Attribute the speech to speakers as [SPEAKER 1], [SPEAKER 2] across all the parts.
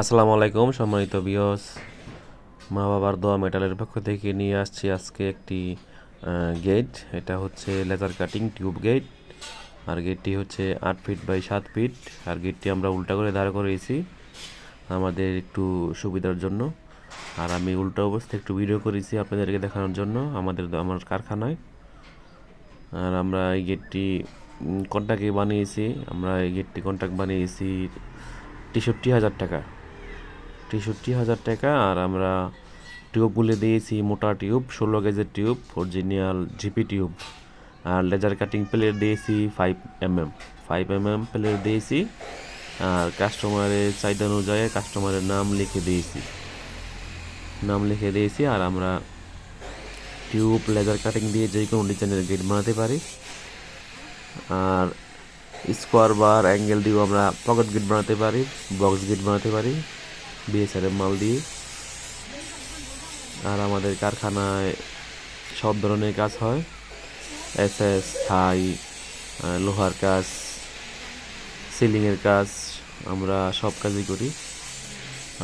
[SPEAKER 1] আসসালামু আলাইকুম, সম্মানিত বিয়স মা বাবার দোয়া মেটালের পক্ষ থেকে নিয়ে আসছি আজকে একটি গেট এটা হচ্ছে লেজার কাটিং টিউব গেট আর গেটটি হচ্ছে আট ফিট বাই সাত ফিট আর গেটটি আমরা উল্টা করে দাঁড় করিয়েছি আমাদের একটু সুবিধার জন্য। আর আমি উল্টা অবস্থায় একটু ভিডিও করেছি আপনাদেরকে দেখানোর জন্য আমাদের, আমার কারখানায়। আর আমরা এই গেটটি কন্ট্যাক্টে বানিয়েছি। আমরা এই গেটটি কন্ট্যাক্ট বানিয়েছি তেষট্টি হাজার টাকা। তেষট্টি হাজার টাকা, আর আমরা টিউবগুলি দিয়েছি মোটা টিউব, ষোলো গেজের টিউব, অরিজিনাল জিপি টিউব, আর লেজার কাটিং প্লেট দিয়েছি five M M five M M plate দিয়েছি, আর কাস্টমারের চাহিদা অনুযায়ী কাস্টমারের নাম লিখে দিয়েছি। নাম লিখে দিয়েছি, আর আমরা টিউব, লেজার কাটিং দিয়ে যে কোনো ডিজাইনের গেট বানাতে পারি। আর স্কোয়ার বার অ্যাঙ্গেল দিয়েও আমরা পকেট গেট বানাতে পারি বক্স গেট বানাতে পারি। বিএসআরের মাল দিয়ে। আর আমাদের কারখানায় সব ধরনের কাজ হয়। এস এস থাই লোহার কাজ সিলিংয়ের কাজ আমরা সব কাজই করি।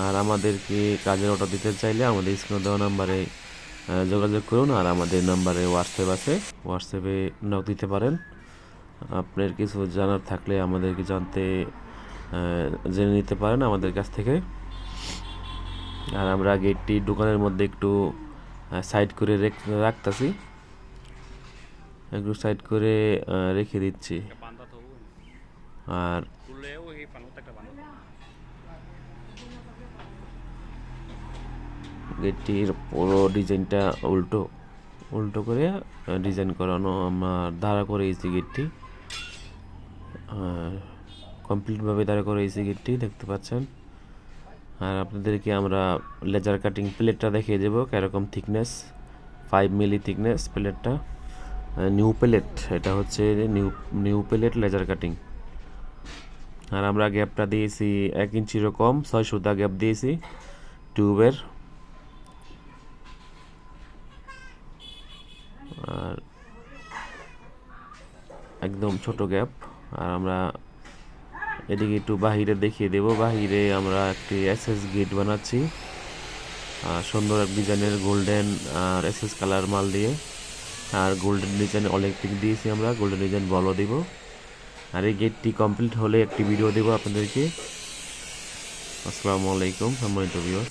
[SPEAKER 1] আর আমাদেরকে কাজের অর্ডার দিতে চাইলে আমাদের স্ক্রিনে দেওয়া নাম্বারে যোগাযোগ করুন আর আমাদের নাম্বারে হোয়াটসঅ্যাপ আছে। হোয়াটসঅ্যাপে নক দিতে পারেন। আপনার কিছু জানার থাকলে আমাদেরকে জানতে জেনে নিতে পারেন আমাদের কাছ থেকে। আর আমরা গেটটি দোকানের মধ্যে একটু সাইড করে রাখতেছি। একটু সাইড করে রেখে দিচ্ছি। আর গেটটির পুরো ডিজাইনটা উল্টো উল্টো করে ডিজাইন করানো। আমার দাঁড়া করে এসি গেটটি কমপ্লিটভাবে দাঁড়া করে এসি গেটটি, দেখতে পাচ্ছেন? আর আপনাদেরকে আমরা লেজার কাটিং প্লেটটা দেখিয়ে দেবো, কীরকম থিকনেস ফাইভ মিলি থিকনেস প্লেটটা নিউ প্লেট এটা হচ্ছে new new plate laser cutting আর আমরা গ্যাপটা দিয়েছি এক ইঞ্চিরও কম, ছয় সুতা গ্যাপ দিয়েছি টিউবের আর একদম ছোট গ্যাপ আর আমরা এদিকে একটু বাহিরে দেখিয়ে দেব। বাহিরে আমরা একটি এসএস গেট বানাচ্ছি। আর সুন্দর এক ডিজাইনের গোল্ডেন আর এসএস কালার মাল দিয়ে। আর গোল্ডেন ডিজাইন অলিম্পিক দিয়েছি আমরা। গোল্ডেন ডিজাইন বলও দিব। আর এই গেটটি কমপ্লিট হলে একটি ভিডিও দেব আপনাদেরকে। আসসালামু আলাইকুম, সম্মানিত ভিউয়ার্স